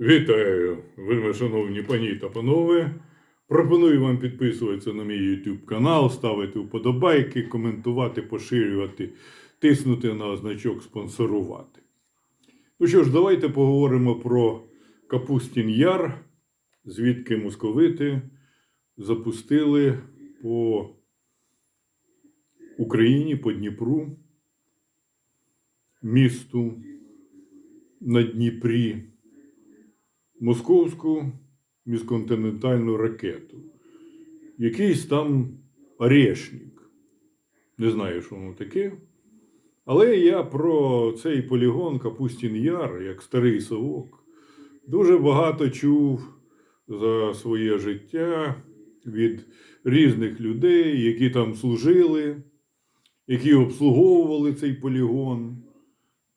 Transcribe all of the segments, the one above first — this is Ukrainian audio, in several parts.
Вітаю, вельми шановні пані та панове. Пропоную вам підписуватися на мій YouTube канал, ставити вподобайки, коментувати, поширювати, тиснути на значок спонсорувати. Ну що ж, давайте поговоримо про Капустін Яр, звідки московити запустили по Україні, по Дніпру, місту на Дніпрі московську міжконтинентальну ракету. Якийсь там орешник. Не знаю, що воно таке. Але я про цей полігон Капустін Яр, як старий совок, дуже багато чув за своє життя від різних людей, які там служили, які обслуговували цей полігон.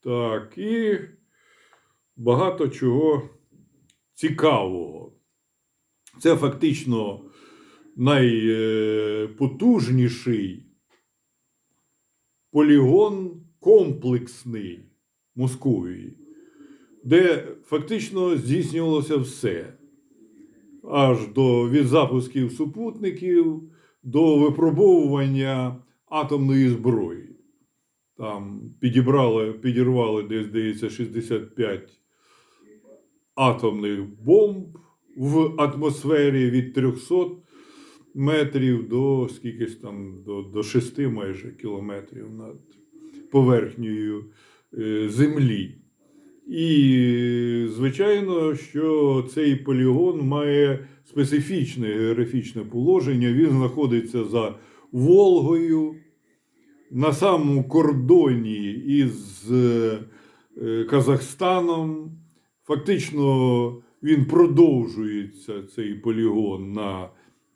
Так, і багато чого цікавого. Це фактично найпотужніший полігон комплексний Московії, де фактично здійснювалося все. Аж до від запусків супутників до випробовування атомної зброї. Там підібрали, підірвали десь, здається, 65 атомних бомб в атмосфері від 300 метрів до скількись там до, до 6 майже кілометрів над поверхнею е, землі. І, звичайно, що цей полігон має специфічне географічне положення. Він знаходиться за Волгою на самому кордоні із е, Казахстаном. Фактично він продовжується цей полігон на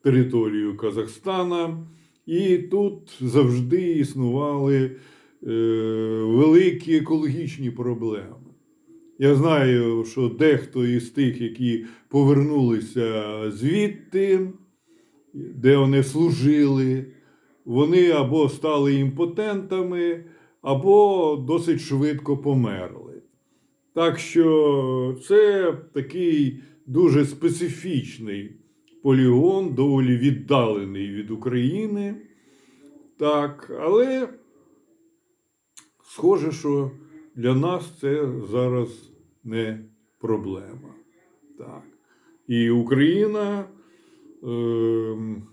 територію Казахстана, і тут завжди існували е, великі екологічні проблеми. Я знаю, що дехто із тих, які повернулися звідти, де вони служили, вони або стали імпотентами, або досить швидко померли. Так що це такий дуже специфічний полігон, доволі віддалений від України. Так, але схоже, що для нас це зараз не проблема. Так. І Україна, е,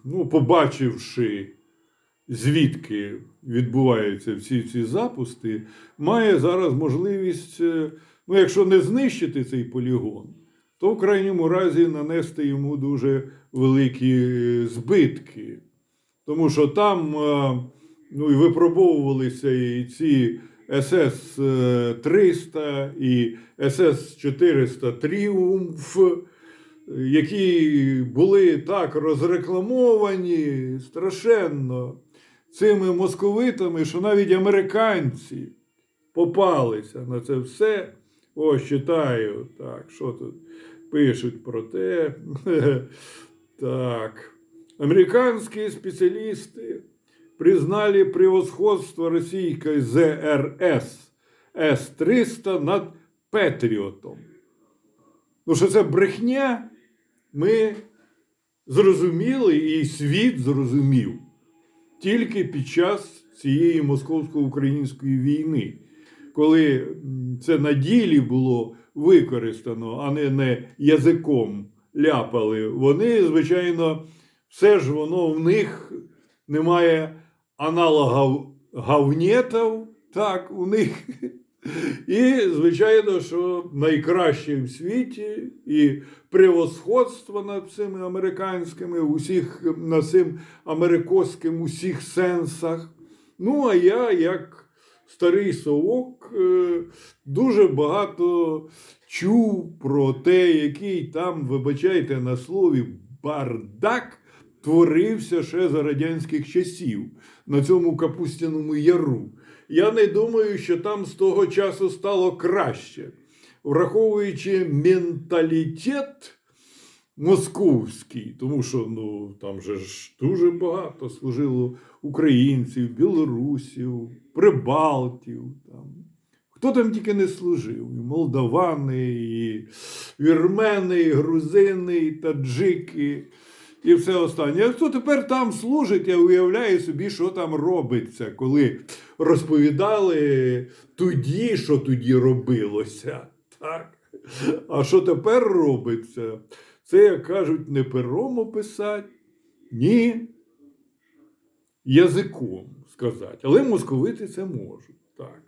ну, побачивши, звідки відбуваються всі ці запусти, має зараз можливість, е, ну, якщо не знищити цей полігон, то в крайньому разі нанести йому дуже великі е, збитки. Тому що там е, ну, і випробовувалися і ці СС-300 і СС-400 Тріумф, які були так розрекламовані страшенно цими московитами, що навіть американці попалися на це все. Ось читаю, так, що тут пишуть про те. Так. Американские специалисты признали превосходство российской ЗРС С-300 над Петріотом. Ну, що це брехня, ми зрозуміли, і світ зрозумів тільки під час цієї московсько-української війни, коли це на ділі було використано, а не, не язиком ляпали. Вони, звичайно, все ж воно в них немає аналогів гавнєтів, так, у них. І, звичайно, що найкраще в світі і превосходство над цими американськими, усіх над цим америкоським усіх сенсах. Ну, а я, як старий совок, е, дуже багато чув про те, який там, вибачайте на слові, бардак творився ще за радянських часів на цьому Капустяному яру. Я не думаю, що там з того часу стало краще, враховуючи менталітет московський, тому що ну, там же ж дуже багато служило українців, білорусів, прибалтів. Там. Хто там тільки не служив? І молдавани, і вірмени, і грузини, і таджики, і все останнє. А хто тепер там служить, я уявляю собі, що там робиться, коли розповідали тоді, що тоді робилося. Так? А що тепер робиться? Це, як кажуть, не пером описати, ні язиком сказати. Але московити це можуть. Так.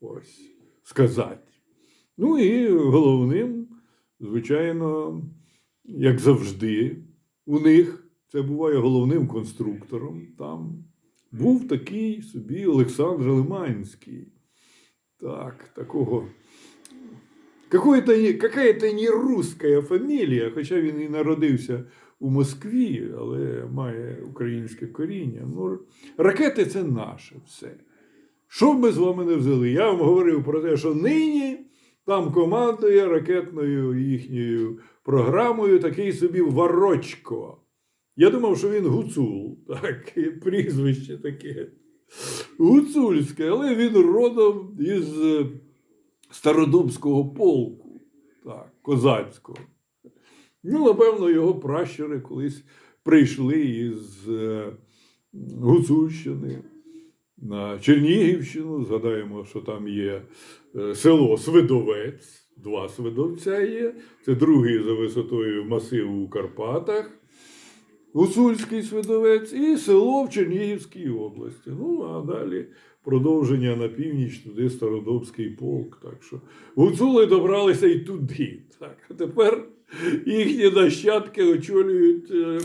Ось сказати. Ну і головним, звичайно, як завжди, у них це буває головним конструктором. Там був такий собі Олександр Лиманський. Так, такого. Какая-то не русская фамілія, хоча він і народився у Москві, але має українське коріння. Ну, ракети це наше все. Що б ми з вами не взяли? Я вам говорив про те, що нині там командує ракетною їхньою програмою такий собі Варочко. Я думав, що він гуцул, так, прізвище таке. Гуцульське, але він родом із Стародубського полку, так, козацького. Ну, напевно, його пращури колись прийшли із е, Гуцульщини на Чернігівщину. Згадаємо, що там є е, село Свидовець, два Свидовця є. Це другий за висотою масиву у Карпатах. Гуцульський Свидовець і село в Чернігівській області. Ну, а далі продовження на північ, туди Стародобський полк. Так що гуцули добралися і туди. Так. А тепер їхні нащадки очолюють е,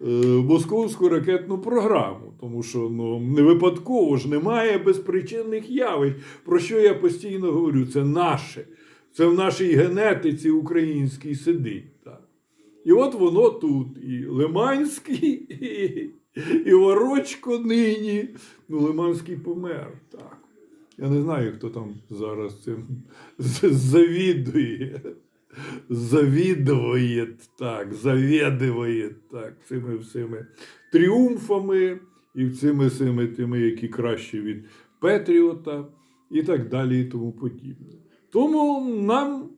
е, московську ракетну програму, тому що ну, не випадково ж немає безпричинних явищ, про що я постійно говорю. Це наше. Це в нашій генетиці українській сидить. Так. І от воно тут. І Лиманський, і, і Ворочко нині. Ну, Лиманський помер. Так. Я не знаю, хто там зараз цим завідує. Завідує, так, завідує так, цими всіми тріумфами і цими всіми тими, які кращі від Петріота, і так далі, і тому подібне. Тому нам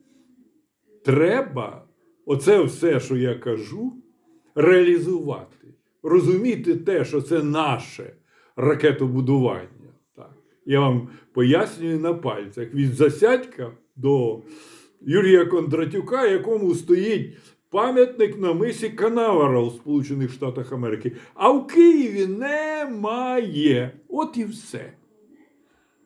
треба оце все, що я кажу, реалізувати, розуміти те, що це наше ракетобудування. Так. Я вам пояснюю на пальцях від Засядька до Юрія Кондратюка, якому стоїть пам'ятник на мисі Канаверал у Сполучених Штатах Америки. А в Києві немає. От і все.